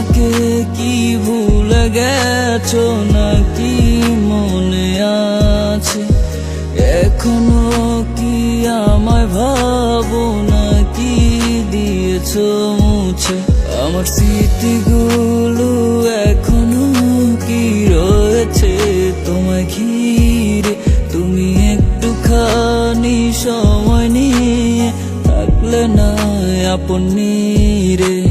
আমাকে কি ভুলে গেছো নাকি মনে আছে? এখনও কি আমায় ভাবো নাকি দিয়েছ মুছে? আমার স্মৃতিগুলো এখনও কি রয়েছে তোমায় ঘিরে? তুমি একটুখানি সময় নিয়ে থাকলে না আপন রে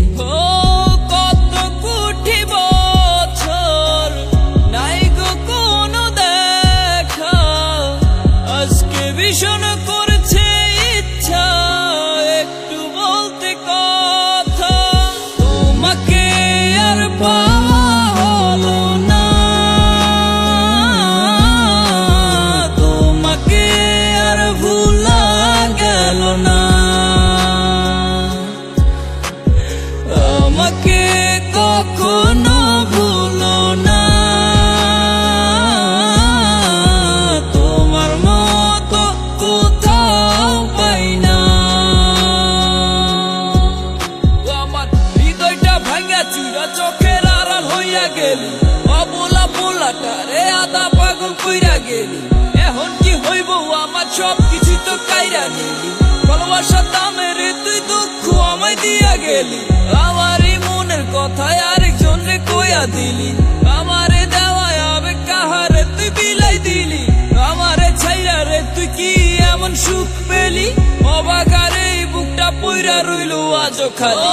ভাঙা চোখের আড়াল হইয়া গেলি। অবলা পোলাটা রে, আদা পাগল কইরা গেলি। এখন কি হইব, আমার সব কিছু তো কাইরা নিলি। ভালোবাসার দামে রে, তুই দুঃখ আমায় দিয়া গেলি। আমার এই মনের কথায় আরেকজন রে কইয়া দিলি। আমারে দেওয়ায় আবে কাহারে তুই বিলাই দিলি। আমারে ছাইরা রে, তুই কি এমন সুখ পেলি? অবাকারে বুকটা পইরা রইল আজও খালি।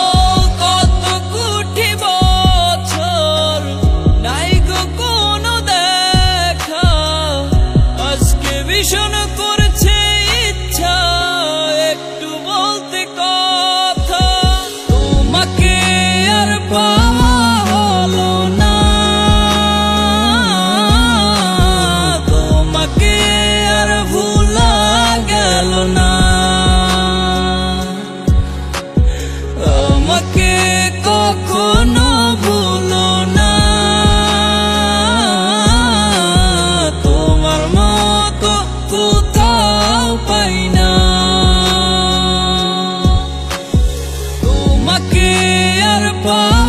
people